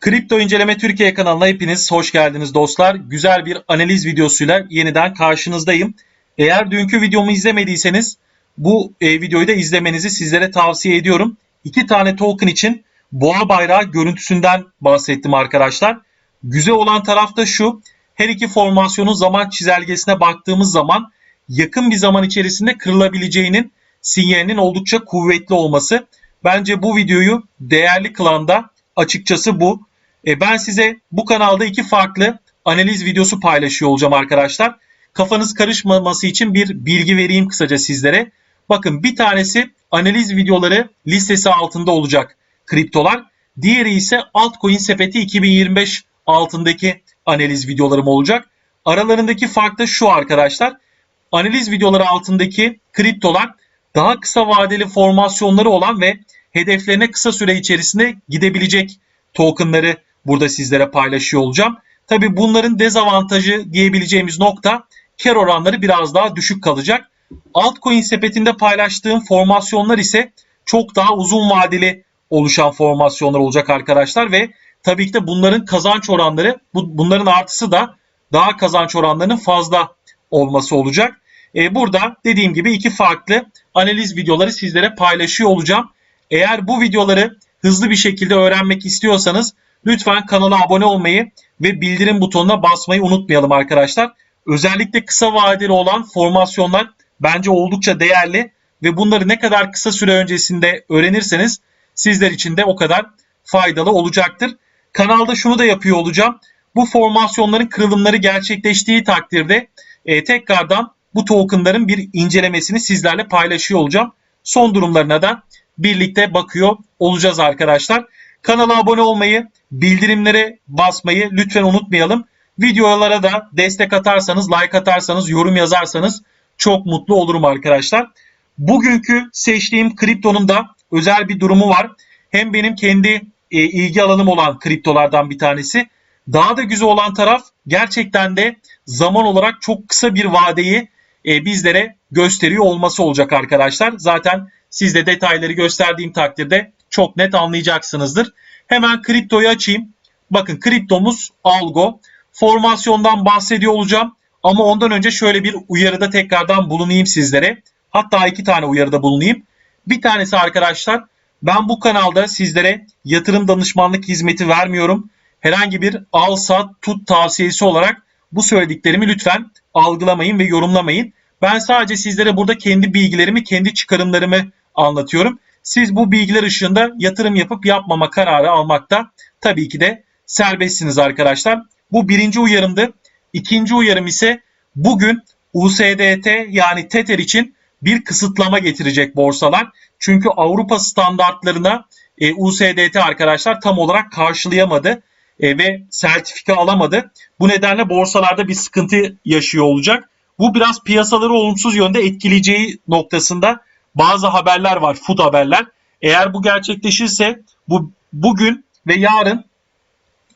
Kripto İnceleme Türkiye kanalına hepiniz hoş geldiniz dostlar. Güzel bir analiz videosuyla yeniden karşınızdayım. Eğer dünkü videomu izlemediyseniz bu e, videoyu da izlemenizi sizlere tavsiye ediyorum. İki tane token için boğa bayrağı görüntüsünden bahsettim arkadaşlar. Güzel olan taraf da şu. Her iki formasyonun zaman çizelgesine baktığımız zaman yakın bir zaman içerisinde kırılabileceğinin sinyalinin oldukça kuvvetli olması. Bence bu videoyu değerli kılan da açıkçası bu. E, ben size bu kanalda iki farklı analiz videosu paylaşıyor olacağım arkadaşlar. Kafanız karışmaması için bir bilgi vereyim kısaca sizlere. Bakın bir tanesi analiz videoları listesi altında olacak kriptolar. Diğeri ise altcoin sepeti 2025 altındaki analiz videolarım olacak. Aralarındaki fark da şu arkadaşlar. Analiz videoları altındaki kriptolar daha kısa vadeli formasyonları olan ve hedeflerine kısa süre içerisinde gidebilecek tokenları burada sizlere paylaşıyor olacağım. Tabi bunların dezavantajı diyebileceğimiz nokta kar oranları biraz daha düşük kalacak. Altcoin sepetinde paylaştığım formasyonlar ise çok daha uzun vadeli oluşan formasyonlar olacak arkadaşlar ve tabii ki de bunların kazanç oranları bunların artısı da daha kazanç oranlarının fazla olması olacak. E, burada dediğim gibi iki farklı analiz videoları sizlere paylaşıyor olacağım. Eğer bu videoları hızlı bir şekilde öğrenmek istiyorsanız lütfen kanala abone olmayı ve bildirim butonuna basmayı unutmayalım arkadaşlar. Özellikle kısa vadeli olan formasyonlar bence oldukça değerli ve bunları ne kadar kısa süre öncesinde öğrenirseniz sizler için de o kadar faydalı olacaktır. Kanalda şunu da yapıyor olacağım. Bu formasyonların kırılımları gerçekleştiği takdirde e, tekrardan bu tokenların bir incelemesini sizlerle paylaşıyor olacağım. Son durumlarına da birlikte bakıyor olacağız arkadaşlar. Kanala abone olmayı, bildirimlere basmayı lütfen unutmayalım. Videolara da destek atarsanız, like atarsanız, yorum yazarsanız çok mutlu olurum arkadaşlar. Bugünkü seçtiğim kriptonun da özel bir durumu var. Hem benim kendi e, ilgi alanım olan kriptolardan bir tanesi. Daha da güzel olan taraf gerçekten de zaman olarak çok kısa bir vadeyi e, bizlere gösteriyor olması olacak arkadaşlar. Zaten siz de detayları gösterdiğim takdirde çok net anlayacaksınızdır. Hemen kriptoyu açayım. Bakın kriptomuz Algo. Formasyondan bahsediyor olacağım. Ama ondan önce şöyle bir uyarıda tekrardan bulunayım sizlere. Hatta iki tane uyarıda bulunayım. Bir tanesi arkadaşlar ben bu kanalda sizlere yatırım danışmanlık hizmeti vermiyorum. Herhangi bir al sat tut tavsiyesi olarak bu söylediklerimi lütfen algılamayın ve yorumlamayın. Ben sadece sizlere burada kendi bilgilerimi, kendi çıkarımlarımı anlatıyorum. Siz bu bilgiler ışığında yatırım yapıp yapmama kararı almakta tabii ki de serbestsiniz arkadaşlar. Bu birinci uyarımdı. İkinci uyarım ise bugün USDT yani Tether için bir kısıtlama getirecek borsalar. Çünkü Avrupa standartlarına e, USDT arkadaşlar tam olarak karşılayamadı e, ve sertifika alamadı. Bu nedenle borsalarda bir sıkıntı yaşıyor olacak. Bu biraz piyasaları olumsuz yönde etkileyeceği noktasında bazı haberler var, food haberler. Eğer bu gerçekleşirse bu bugün ve yarın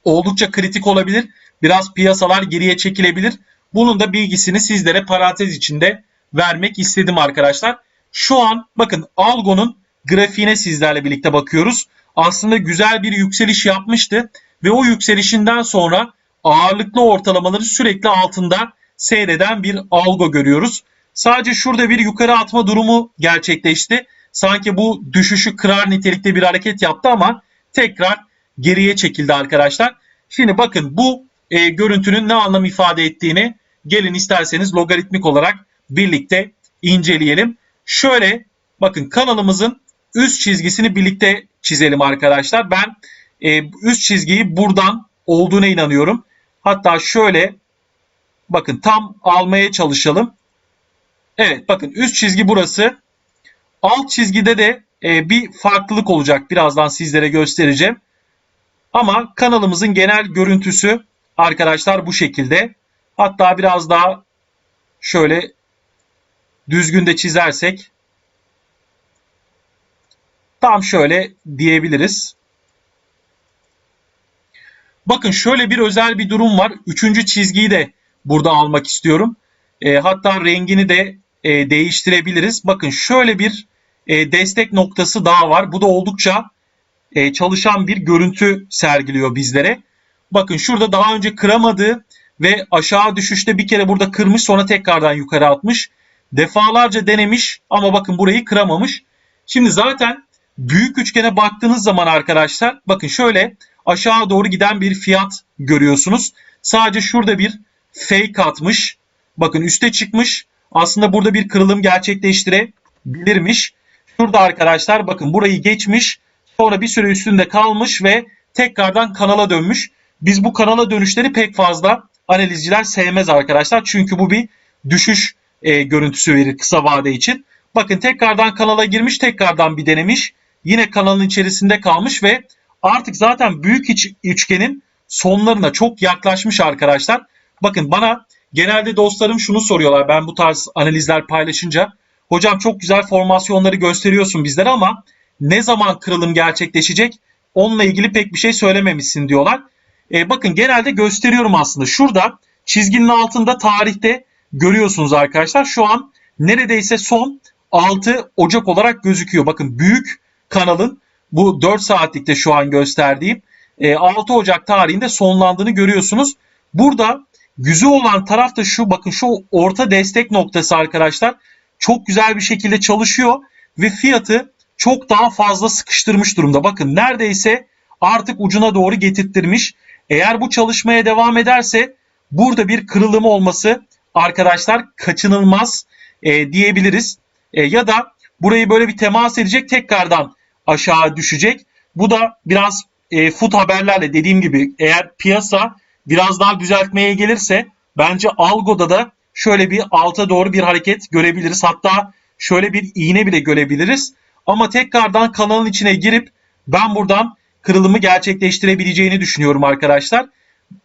oldukça kritik olabilir. Biraz piyasalar geriye çekilebilir. Bunun da bilgisini sizlere parantez içinde vermek istedim arkadaşlar. Şu an bakın Algo'nun grafiğine sizlerle birlikte bakıyoruz. Aslında güzel bir yükseliş yapmıştı ve o yükselişinden sonra ağırlıklı ortalamaları sürekli altında seyreden bir algo görüyoruz. Sadece şurada bir yukarı atma durumu gerçekleşti. Sanki bu düşüşü kırar nitelikte bir hareket yaptı ama tekrar geriye çekildi arkadaşlar. Şimdi bakın bu e, görüntünün ne anlam ifade ettiğini gelin isterseniz logaritmik olarak birlikte inceleyelim. Şöyle bakın kanalımızın üst çizgisini birlikte çizelim arkadaşlar. Ben e, üst çizgiyi buradan olduğuna inanıyorum. Hatta şöyle bakın tam almaya çalışalım. Evet bakın üst çizgi burası. Alt çizgide de e, bir farklılık olacak. Birazdan sizlere göstereceğim. Ama kanalımızın genel görüntüsü arkadaşlar bu şekilde. Hatta biraz daha şöyle düzgün de çizersek tam şöyle diyebiliriz. Bakın şöyle bir özel bir durum var. Üçüncü çizgiyi de burada almak istiyorum. E, hatta rengini de e, değiştirebiliriz. Bakın şöyle bir e, destek noktası daha var. Bu da oldukça e, çalışan bir görüntü sergiliyor bizlere. Bakın şurada daha önce kıramadığı ve aşağı düşüşte bir kere burada kırmış sonra tekrardan yukarı atmış. Defalarca denemiş ama bakın burayı kıramamış. Şimdi zaten büyük üçgene baktığınız zaman arkadaşlar bakın şöyle aşağı doğru giden bir fiyat görüyorsunuz. Sadece şurada bir fake atmış. Bakın üste çıkmış. Aslında burada bir kırılım gerçekleştirebilirmiş. Şurada arkadaşlar bakın burayı geçmiş. Sonra bir süre üstünde kalmış ve tekrardan kanala dönmüş. Biz bu kanala dönüşleri pek fazla analizciler sevmez arkadaşlar. Çünkü bu bir düşüş e, görüntüsü verir kısa vade için. Bakın tekrardan kanala girmiş, tekrardan bir denemiş. Yine kanalın içerisinde kalmış ve artık zaten büyük iç, üçgenin sonlarına çok yaklaşmış arkadaşlar. Bakın bana genelde dostlarım şunu soruyorlar ben bu tarz analizler paylaşınca. Hocam çok güzel formasyonları gösteriyorsun bizlere ama ne zaman kırılım gerçekleşecek onunla ilgili pek bir şey söylememişsin diyorlar. E, bakın genelde gösteriyorum aslında. Şurada çizginin altında tarihte görüyorsunuz arkadaşlar. Şu an neredeyse son 6 Ocak olarak gözüküyor. Bakın büyük kanalın bu 4 saatlikte şu an gösterdiğim 6 Ocak tarihinde sonlandığını görüyorsunuz. Burada güzel olan taraf da şu bakın şu orta destek noktası arkadaşlar çok güzel bir şekilde çalışıyor ve fiyatı çok daha fazla sıkıştırmış durumda. Bakın neredeyse artık ucuna doğru getirttirmiş. Eğer bu çalışmaya devam ederse burada bir kırılım olması arkadaşlar kaçınılmaz e, diyebiliriz. E, ya da burayı böyle bir temas edecek tekrardan aşağı düşecek. Bu da biraz e, foot haberlerle dediğim gibi eğer piyasa biraz daha düzeltmeye gelirse bence algoda da şöyle bir alta doğru bir hareket görebiliriz. Hatta şöyle bir iğne bile görebiliriz. Ama tekrardan kanalın içine girip ben buradan kırılımı gerçekleştirebileceğini düşünüyorum arkadaşlar.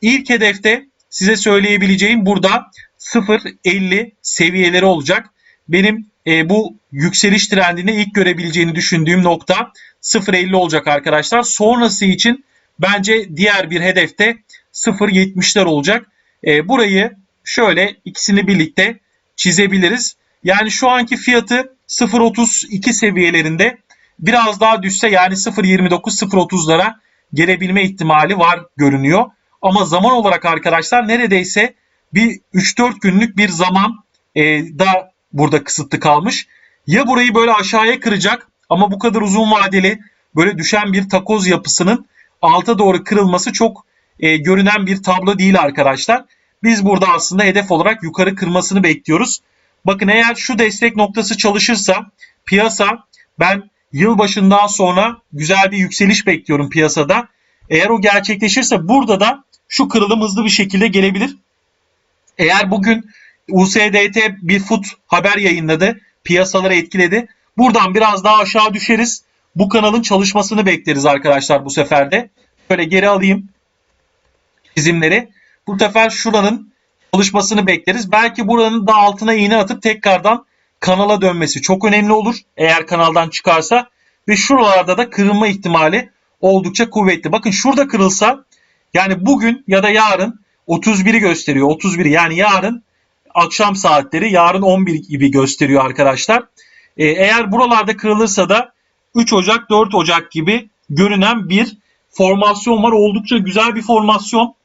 İlk hedefte size söyleyebileceğim burada 0.50 seviyeleri olacak. Benim e, bu yükseliş trendini ilk görebileceğini düşündüğüm nokta 0.50 olacak arkadaşlar. Sonrası için bence diğer bir hedefte 0.70'ler olacak. E, burayı şöyle ikisini birlikte çizebiliriz. Yani şu anki fiyatı 0.32 seviyelerinde biraz daha düşse yani 0.29-0.30'lara gelebilme ihtimali var görünüyor. Ama zaman olarak arkadaşlar neredeyse bir 3-4 günlük bir zaman e, da burada kısıtlı kalmış. Ya burayı böyle aşağıya kıracak ama bu kadar uzun vadeli böyle düşen bir takoz yapısının alta doğru kırılması çok e, görünen bir tablo değil arkadaşlar. Biz burada aslında hedef olarak yukarı kırmasını bekliyoruz. Bakın eğer şu destek noktası çalışırsa piyasa ben yılbaşından sonra güzel bir yükseliş bekliyorum piyasada. Eğer o gerçekleşirse burada da şu kırılım hızlı bir şekilde gelebilir. Eğer bugün USDT bir fut haber yayınladı. Piyasaları etkiledi. Buradan biraz daha aşağı düşeriz. Bu kanalın çalışmasını bekleriz arkadaşlar bu sefer de. Şöyle geri alayım çizimleri. Bu sefer şuranın çalışmasını bekleriz. Belki buranın da altına iğne atıp tekrardan kanala dönmesi çok önemli olur. Eğer kanaldan çıkarsa ve şuralarda da kırılma ihtimali oldukça kuvvetli. Bakın şurada kırılsa yani bugün ya da yarın 31'i gösteriyor. 31 yani yarın akşam saatleri yarın 11 gibi gösteriyor arkadaşlar. Ee, eğer buralarda kırılırsa da 3 Ocak 4 Ocak gibi görünen bir formasyon var. Oldukça güzel bir formasyon.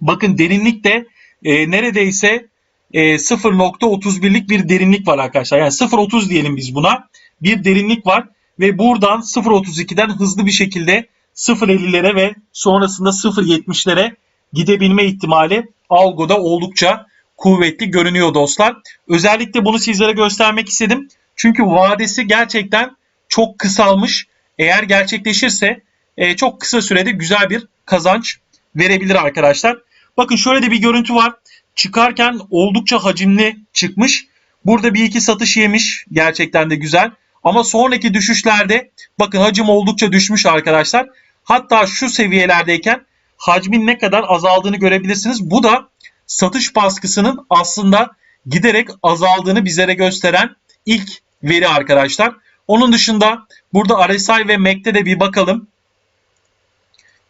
Bakın derinlik de e, neredeyse e, 0.31'lik bir derinlik var arkadaşlar. Yani 0.30 diyelim biz buna. Bir derinlik var ve buradan 0.32'den hızlı bir şekilde 0.50'lere ve sonrasında 0.70'lere gidebilme ihtimali algoda oldukça kuvvetli görünüyor dostlar. Özellikle bunu sizlere göstermek istedim. Çünkü vadesi gerçekten çok kısalmış. Eğer gerçekleşirse e, çok kısa sürede güzel bir kazanç verebilir arkadaşlar. Bakın şöyle de bir görüntü var. Çıkarken oldukça hacimli çıkmış. Burada bir iki satış yemiş. Gerçekten de güzel. Ama sonraki düşüşlerde bakın hacim oldukça düşmüş arkadaşlar. Hatta şu seviyelerdeyken hacmin ne kadar azaldığını görebilirsiniz. Bu da satış baskısının aslında giderek azaldığını bizlere gösteren ilk veri arkadaşlar. Onun dışında burada RSI ve MAC'de de bir bakalım.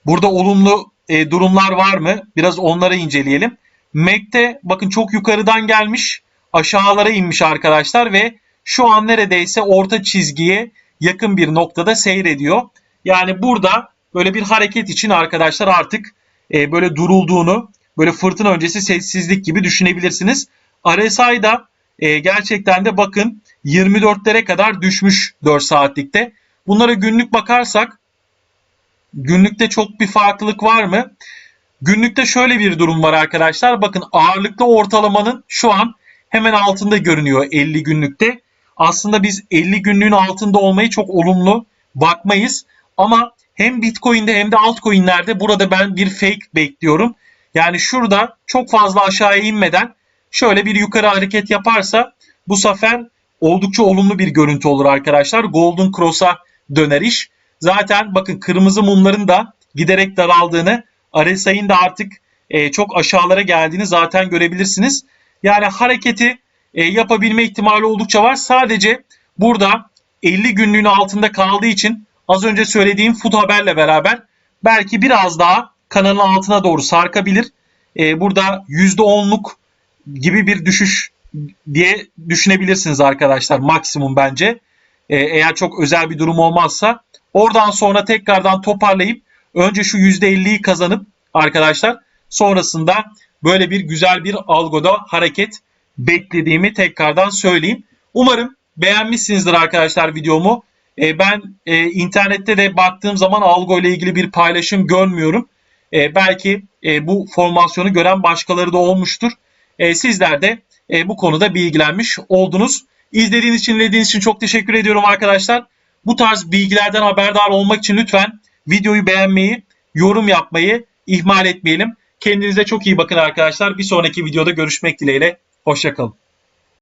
Burada olumlu e, durumlar var mı? Biraz onları inceleyelim. MAC'de bakın çok yukarıdan gelmiş aşağılara inmiş arkadaşlar ve şu an neredeyse orta çizgiye yakın bir noktada seyrediyor. Yani burada böyle bir hareket için arkadaşlar artık e, böyle durulduğunu, böyle fırtına öncesi sessizlik gibi düşünebilirsiniz. RSI'da e, gerçekten de bakın 24'lere kadar düşmüş 4 saatlikte. Bunlara günlük bakarsak günlükte çok bir farklılık var mı? Günlükte şöyle bir durum var arkadaşlar. Bakın ağırlıklı ortalamanın şu an hemen altında görünüyor 50 günlükte. Aslında biz 50 günlüğün altında olmayı çok olumlu bakmayız. Ama hem Bitcoin'de hem de altcoin'lerde burada ben bir fake bekliyorum. Yani şurada çok fazla aşağıya inmeden şöyle bir yukarı hareket yaparsa bu sefer oldukça olumlu bir görüntü olur arkadaşlar. Golden Cross'a döner iş. Zaten bakın kırmızı mumların da giderek daraldığını, RSI'nin de artık e, çok aşağılara geldiğini zaten görebilirsiniz. Yani hareketi e, yapabilme ihtimali oldukça var. Sadece burada 50 günlüğün altında kaldığı için az önce söylediğim food haberle beraber belki biraz daha kanalın altına doğru sarkabilir. E, burada %10'luk gibi bir düşüş diye düşünebilirsiniz arkadaşlar maksimum bence. E, eğer çok özel bir durum olmazsa oradan sonra tekrardan toparlayıp önce şu %50'yi kazanıp arkadaşlar sonrasında böyle bir güzel bir algoda hareket beklediğimi tekrardan söyleyeyim. Umarım beğenmişsinizdir arkadaşlar videomu. E, ben e, internette de baktığım zaman algo ile ilgili bir paylaşım görmüyorum. E, belki bu formasyonu gören başkaları da olmuştur. Sizler de bu konuda bilgilenmiş oldunuz. İzlediğiniz için, dinlediğiniz için çok teşekkür ediyorum arkadaşlar. Bu tarz bilgilerden haberdar olmak için lütfen videoyu beğenmeyi, yorum yapmayı ihmal etmeyelim. Kendinize çok iyi bakın arkadaşlar. Bir sonraki videoda görüşmek dileğiyle. Hoşçakalın.